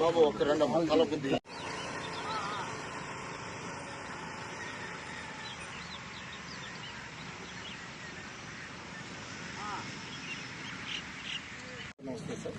బాబు ఒక రెండు తల బుద్ధి నమస్తే సార్.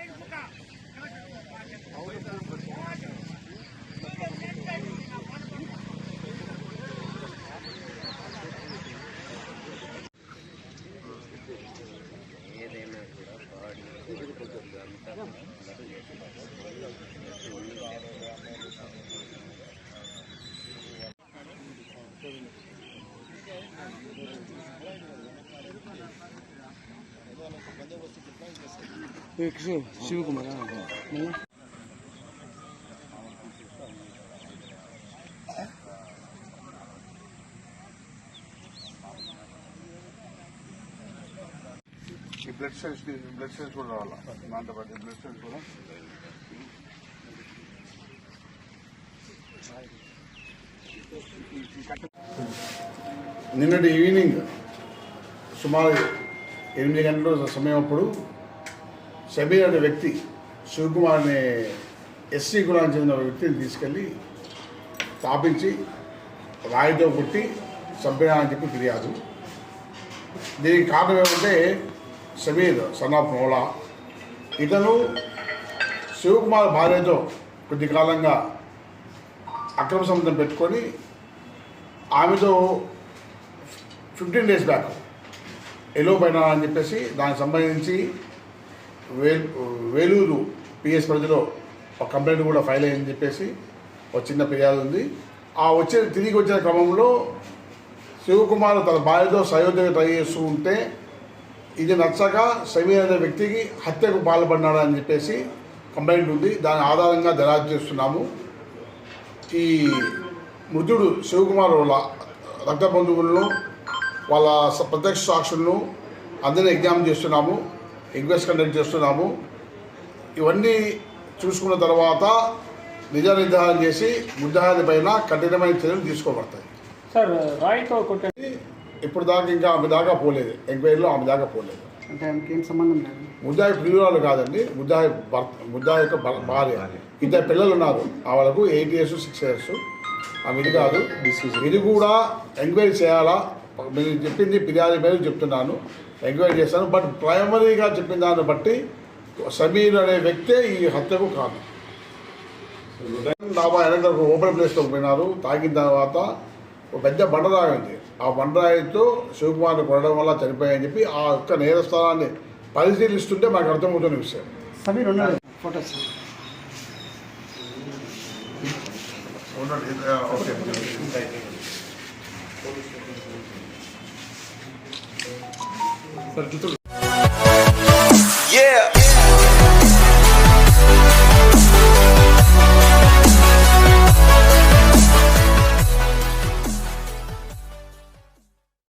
సక్సెస్ శివకుమార్ ఈ బ్లడ్ సెల్స్ బ్లడ్ సెల్స్ కూడా రావాలా? దాంతో పాటు బ్లడ్ సెల్స్ కూడా? నిన్నటి ఈవినింగ్ సుమారు ఎనిమిది గంటల సమయం అప్పుడు సమీర్ అనే వ్యక్తి శివకుమార్ అనే ఎస్సీ కులానికి చెందిన వ్యక్తిని తీసుకెళ్ళి స్థాపించి రాయితో పుట్టి చంపినా అని చెప్పి ఫిర్యాదు. దీనికి కారణం ఏమంటే సమీర్ సన్ ఆఫ్ మోలా. ఇతను శివకుమార్ భార్యతో కొద్ది కాలంగా అక్రమ సంబంధం పెట్టుకొని ఆమెతో ఫిఫ్టీన్ డేస్ బ్యాక్ ఎలో పైన అని చెప్పేసి దానికి సంబంధించి వేలూరు పిఎస్ పరిధిలో ఒక కంప్లైంట్ కూడా ఫైల్ అయ్యని చెప్పేసి ఒక చిన్న ఫిర్యాదు ఉంది. ఆ వచ్చే తిరిగి వచ్చిన క్రమంలో శివకుమార్ తన భార్యతో సయోధ్యగా ట్రై చేస్తూ ఉంటే ఇది నచ్చక సమీర్ అనే వ్యక్తికి హత్యకు పాల్పడినాడు అని చెప్పేసి కంప్లైంట్ ఉంది. దాని ఆధారంగా దరాజు చేస్తున్నాము. ఈ మృతుడు శివకుమార్ వాళ్ళ రక్త బంధువులను వాళ్ళ స- ప్రత్యక్ష సాక్షులను అందరినీ ఎగ్జామ్ చేస్తున్నాము. ఎంక్వైరీ కండక్ట్ చేస్తున్నాము. ఇవన్నీ చూసుకున్న తర్వాత నిజ నిర్ధారణ చేసి ముద్దాహారి పైన కఠినమైన చర్యలు తీసుకోబడతాయి. సార్ రాయితో కొట్టే ఇప్పుడు దాకా ఇంకా ఆమె దాకా పోలేదు. ఎంక్వైరీలో ఆమె దాకా పోలేదు. అంటే ఆమెకి ఏం సంబంధం లేదు. ముద్దాయి ప్రియురాలు కాదండి. ముద్దాయి భర్త ముద్దాయి యొక్క భర్- భార్య. ఇద్దరు పిల్లలు ఉన్నారు. ఆ వాళ్ళకు ఎయిట్ ఇయర్స్ సిక్స్ ఇయర్స్. ఆమె ఇది కాదు. ఇది కూడా ఎంక్వైరీ చేయాలా? మీరు చెప్పింది ఫిర్యాదు మీద చెప్తున్నాను ఎంక్వైరీ చేస్తాను బట్ ప్రైమరీగా చెప్పిన దాన్ని బట్టి సమీర్ అనే వ్యక్తే ఈ హత్యకు కారణం. డాబా వెనక ఓపెన్ ప్లేస్లోకి పోయినారు తాగిన తర్వాత ఒక పెద్ద బండరాయి ఉంది ఆ బండరాయితో శివకుమార్ని కొనడం వల్ల చనిపోయాయని చెప్పి ఆ యొక్క నేరస్థానాన్ని పరిశీలిస్తుంటే మాకు అర్థమవుతున్న విషయం. సమీర్ ఉన్నాడు ఫోటోస్. ఓకే. Yeah.